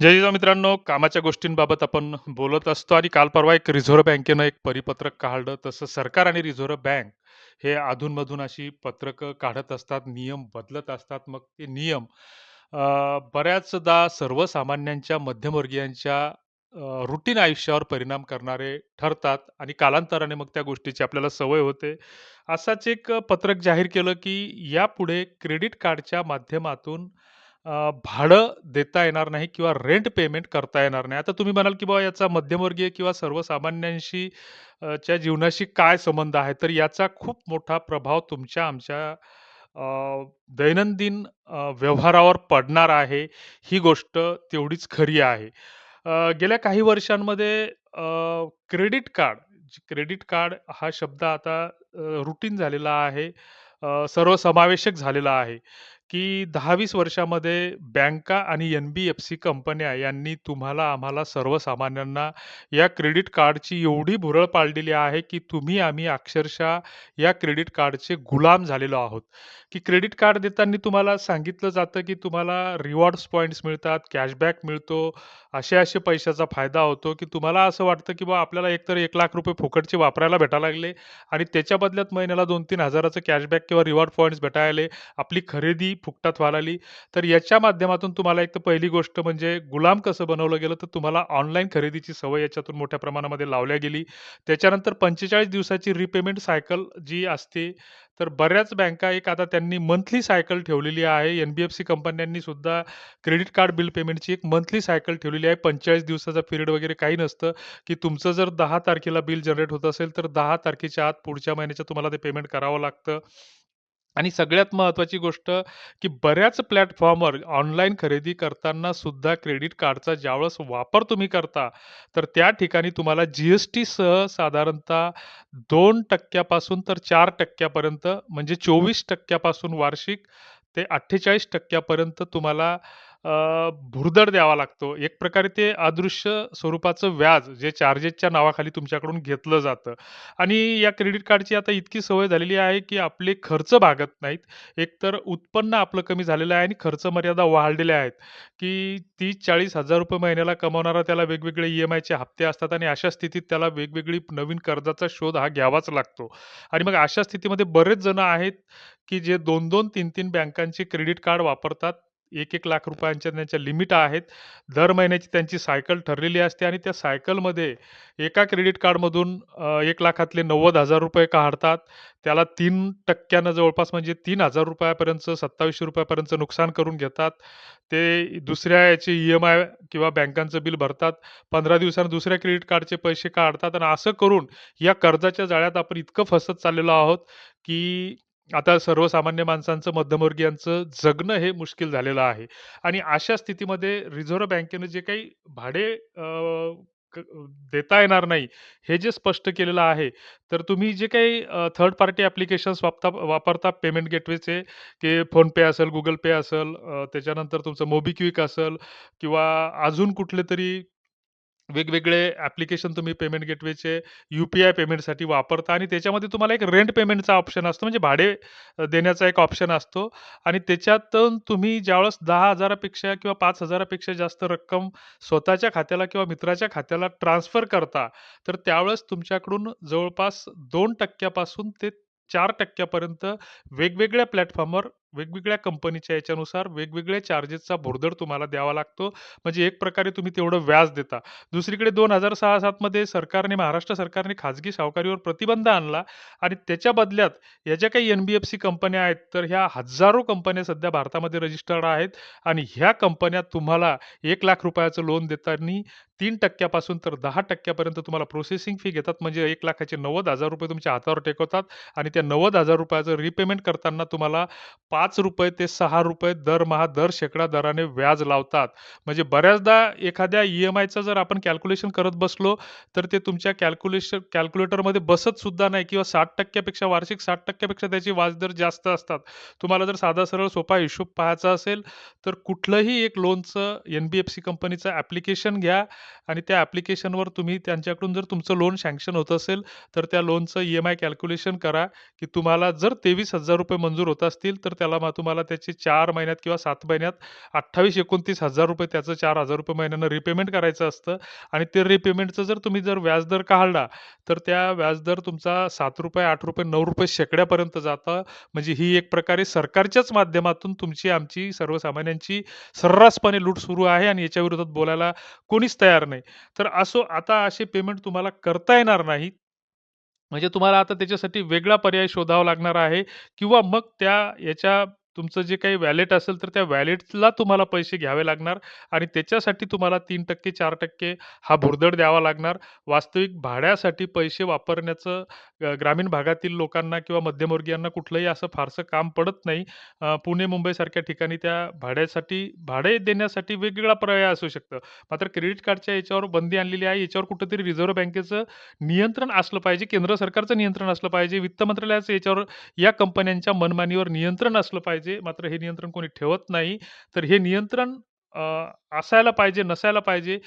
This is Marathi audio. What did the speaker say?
जय जिजाऊ मित्रांनो, कामाच्या गोष्टींबाबत आपण बोलत असतो आणि काल परवा एक रिझर्व्ह बँकेनं एक परिपत्रक काढलं. तसं सरकार आणि रिझर्व्ह बँक हे अधूनमधून अशी पत्रकं काढत असतात, नियम बदलत असतात. मग ते नियम बऱ्याचदा सर्वसामान्यांच्या, मध्यमवर्गीयांच्या रुटीन आयुष्यावर परिणाम करणारे ठरतात आणि कालांतराने मग त्या गोष्टीची आपल्याला सवय होते. असाच एक पत्रक जाहीर केलं, की यापुढे क्रेडिट कार्डच्या माध्यमातून अ, भाडं देता येणार नाही किंवा रेंट पेमेंट करता येणार नाही. आता तुम्ही म्हणाल, की बाबा याचा मध्यमवर्गीय किंवा सर्वसामान्यांशी अ, च्या जीवनाशी काय संबंध आहे? तर याचा खूप मोठा प्रभाव तुमच्या आमच्या अ, दैनंदिन अ, व्यवहारावर पडणार आहे. ही गोष्ट तेवढीच खरी आहे. अ, गेल्या काही वर्षांमध्ये अ, क्रेडिट कार्ड, क्रेडिट कार्ड हा शब्द आता अ, रूटीन झालेला आहे. अ, सर्वसमावेशक झालेला आहे, की 10-20 वर्षामध्ये बँका आणि एन-बी-एफ-सी कंपन्या यांनी तुम्हाला, आम्हाला सर्वसामान्यांना या क्रेडिट कार्डची एवढी भुरळ पाडलेली आहे, की तुम्ही आम्ही अक्षरशः या क्रेडिट कार्डचे गुलाम झालेलो आहोत. की क्रेडिट कार्ड देताना तुम्हाला सांगितलं जातं, की तुम्हाला रिवॉर्ड्स पॉइंट्स मिळतात, कॅशबॅक मिळतो, असे-असे पैशाचा फायदा होतो, की तुम्हाला असं वाटतं, की बुवा आपल्याला एकतर ₹1,00,000 फुकटचे वापरायला भेटायला लागले आणि त्याच्या बदल्यात महिन्याला 2-3 हजाराचं कॅशबॅक किंवा रिवॉर्ड पॉइंट्स भेटायला आपली खरेदी फुकटात व्हायला तर याच्या माध्यमातून तुम्हाला एक तर पहिली गोष्ट म्हणजे गुलाम कसं बनवलं गेलं, तर तुम्हाला ऑनलाईन खरेदीची सवय याच्यातून मोठ्या प्रमाणामध्ये लावल्या गेली. त्याच्यानंतर 45 दिवसाची रिपेमेंट सायकल जी असते, तर बऱ्याच बँका एक आता त्यांनी मंथली सायकल ठेवलेली आहे. एन-बी-एफ-सी कंपन्यांनी सुद्धा क्रेडिट कार्ड बिल पेमेंटची एक मंथली सायकल ठेवलेली आहे. 45 दिवसाचा पिरियड वगैरे काही नसतं, की तुमचं जर दहा तारखेला बिल जनरेट होत असेल, तर दहा तारखेच्या आत पुढच्या महिन्याच्या तुम्हाला ते पेमेंट करावं लागतं. आणि सगळ्यात महत्त्वाची गोष्ट, की बऱ्याच प्लॅटफॉर्मवर ऑनलाईन खरेदी करताना सुद्धा क्रेडिट कार्डचा ज्यावेळेस वापर तुम्ही करता, तर त्या ठिकाणी तुम्हाला जी-एस-टीसह साधारणतः दोन टक्क्यापासून तर चार टक्क्यापर्यंत म्हणजे चोवीस टक्क्यापासून वार्षिक ते अठ्ठेचाळीस टक्क्यापर्यंत तुम्हाला अ, द्यावा लागतो. एक प्रकारे ते अदृश्य स्वरूपाचं व्याज जे चार्जेसच्या नावाखाली तुमच्याकडून घेतलं जातं. आणि या क्रेडिट कार्डची आता इतकी सवय झालेली आहे, की आपले खर्च भागत नाहीत. एकतर उत्पन्न आपलं कमी झालेलं आहे आणि खर्च मर्यादा वाढलेल्या आहेत, की 30-40 हजार रुपये महिन्याला कमावणारा त्याला वेगवेगळे ई-एम-आयचे हप्ते असतात आणि अशा स्थितीत त्याला वेगवेगळी नवीन कर्जाचा शोध हा घ्यावाच लागतो. आणि मग अशा स्थितीमध्ये बरेच जण आहेत, की जे 2-2, 3-3 बँकांचे क्रेडिट कार्ड वापरतात. ₹1-1 लाख रुपयांच्या त्यांच्या लिमिट आहेत. दर महिन्याची त्यांची सायकल ठरलेली असते आणि त्या सायकलमध्ये एका क्रेडिट कार्डमधून एक लाखातले नव्वद हजार रुपये काढतात. त्याला तीन टक्क्यानं जवळपास म्हणजे तीन हजार रुपयापर्यंत सत्तावीसशे रुपयापर्यंत नुकसान करून घेतात. ते दुसऱ्या याचे ई-एम-आय किंवा बँकांचं बिल भरतात. पंधरा दिवसानं दुसऱ्या क्रेडिट कार्डचे पैसे काढतात आणि असं करून या कर्जाच्या जाळ्यात आपण इतकं फसत चाललेलो आहोत, की आता सर्वसामान्य माणसांचं, मध्यमवर्गीयांचं जगणं हे मुश्किल झालेलं आहे. आणि अशा स्थितीमध्ये रिझर्व्ह बँकेनं जे काही भाडे अ, क देता येणार नाही, हे जे स्पष्ट केलेलं आहे, तर तुम्ही जे काही थर्ड पार्टी ॲप्लिकेशन्स वापता वापरता पेमेंट गेटवेचे, की फोनपे असेल, गुगल पे असेल, अ, त्याच्यानंतर तुमचं मोबिक्विक असेल किंवा अजून कुठले तरी वेगवेगळे ॲप्लिकेशन तुम्ही पेमेंट गेटवेचे यू-पी-आय पेमेंटसाठी वापरता आणि त्याच्यामध्ये तुम्हाला एक रेंट पेमेंटचा ऑप्शन असतो, म्हणजे भाडे देण्याचा एक ऑप्शन असतो. आणि त्याच्यातून तुम्ही ज्यावेळेस दहा हजारापेक्षा किंवा पाच हजारापेक्षा जास्त रक्कम स्वतःच्या खात्याला किंवा मित्राच्या खात्याला ट्रान्सफर करता, तर त्यावेळेस तुमच्याकडून जवळपास दोन टक्क्यापासून ते चार टक्क्यापर्यंत वेगवेगळ्या प्लॅटफॉर्मवर, वेगवेगळ्या कंपनीच्या याच्यानुसार वेगवेगळ्या चार्जेसचा भुर्दंड तुम्हाला द्यावा लागतो. म्हणजे एक प्रकारे तुम्ही तेवढं व्याज देता. दुसरीकडे 2006-07 मध्ये सरकारने, महाराष्ट्र सरकारने खाजगी सावकारीवर प्रतिबंध आणला आणि त्याच्या बदल्यात या ज्या काही एन-बी-एफ-सी कंपन्या आहेत, तर ह्या हजारो कंपन्या सध्या भारतामध्ये रजिस्टर्ड आहेत आणि ह्या कंपन्या तुम्हाला ₹1,00,000 लोन देताना 3% पासून तर 10% पर्यंत तुम्हाला प्रोसेसिंग फी घेतात. म्हणजे 1,00,000चे ₹90,000 तुमच्या हातावर टेकवतात आणि त्या ₹90,000चं रिपेमेंट करताना तुम्हाला पाच रुपये ते सहा रुपये दरमहा, दर शेकडा दराने व्याज लावतात. म्हणजे बऱ्याचदा एखाद्या ई-एम-आयचं जर आपण कॅल्क्युलेशन करत बसलो, तर ते तुमच्या कॅल्क्युलेशन कॅल्क्युलेटरमध्ये बसत सुद्धा नाही किंवा साठ टक्क्यापेक्षा वार्षिक साठ टक्क्यापेक्षा त्याची व्याजदर जास्त असतात. तुम्हाला जर साधा सरळ सोपा हिशोब पाहायचा असेल, तर कुठलंही एक लोनचं एन-बी-एफ-सी कंपनीचं ॲप्लिकेशन घ्या आणि त्या ॲप्लिकेशनवर तुम्ही त्यांच्याकडून जर तुमचं लोन सँक्शन होत असेल, तर त्या लोनचं ई-एम-आय कॅल्क्युलेशन करा, की तुम्हाला जर ₹23,000 मंजूर होत असतील, तर त्या त्याला मग तुम्हाला त्याचे चार महिन्यात किंवा सात महिन्यात ₹28,000-29,000 त्याचं ₹4,000 महिन्यानं रिपेमेंट करायचं असतं आणि ते रिपेमेंटचं जर तुम्ही जर व्याजदर काढला, तर त्या व्याजदर तुमचा ₹7, ₹8, ₹9 शेकड्यापर्यंत जातं. म्हणजे ही एक प्रकारे सरकारच्याच माध्यमातून तुमची, आमची, सर्वसामान्यांची सर्रासपणे लूट सुरू आहे आणि याच्या विरोधात बोलायला कोणीच तयार नाही. तर असो आता असे पेमेंट तुम्हाला करता येणार नाही. म्हणजे तुम्हाला आता त्याच्यासाठी वेगळा पर्याय शोधावा लागणार आहे किंवा मग त्या याच्या तुमचं जे काही वॅलेट असेल, तर त्या वॅलेटला तुम्हाला पैसे घ्यावे लागणार आणि त्याच्यासाठी तुम्हाला 3% 4% हा भुर्दड द्यावा लागणार. वास्तविक भाड्यासाठी पैसे वापरण्याचं ग्रामीण भागातील लोकांना किंवा मध्यमवर्गीयांना कुठलंही असं फारसं काम पडत नाही. अ, पुणे, मुंबईसारख्या ठिकाणी त्या भाड्यासाठी भाडे देण्यासाठी वेगवेगळा पर्याय असू शकतं. मात्र क्रेडिट कार्डच्या याच्यावर बंदी आणलेली आहे. याच्यावर कुठेतरी रिझर्व्ह बँकेचं नियंत्रण असलं पाहिजे, केंद्र सरकारचं नियंत्रण असलं पाहिजे, वित्त मंत्रालयाचं याच्यावर या कंपन्यांच्या मनमानीवर नियंत्रण असलं पाहिजे. मात्र हे नियंत्रण कोणी ठेवत नाही. तर हे नियंत्रण अ, असायला पाहिजे, नसायला पाहिजे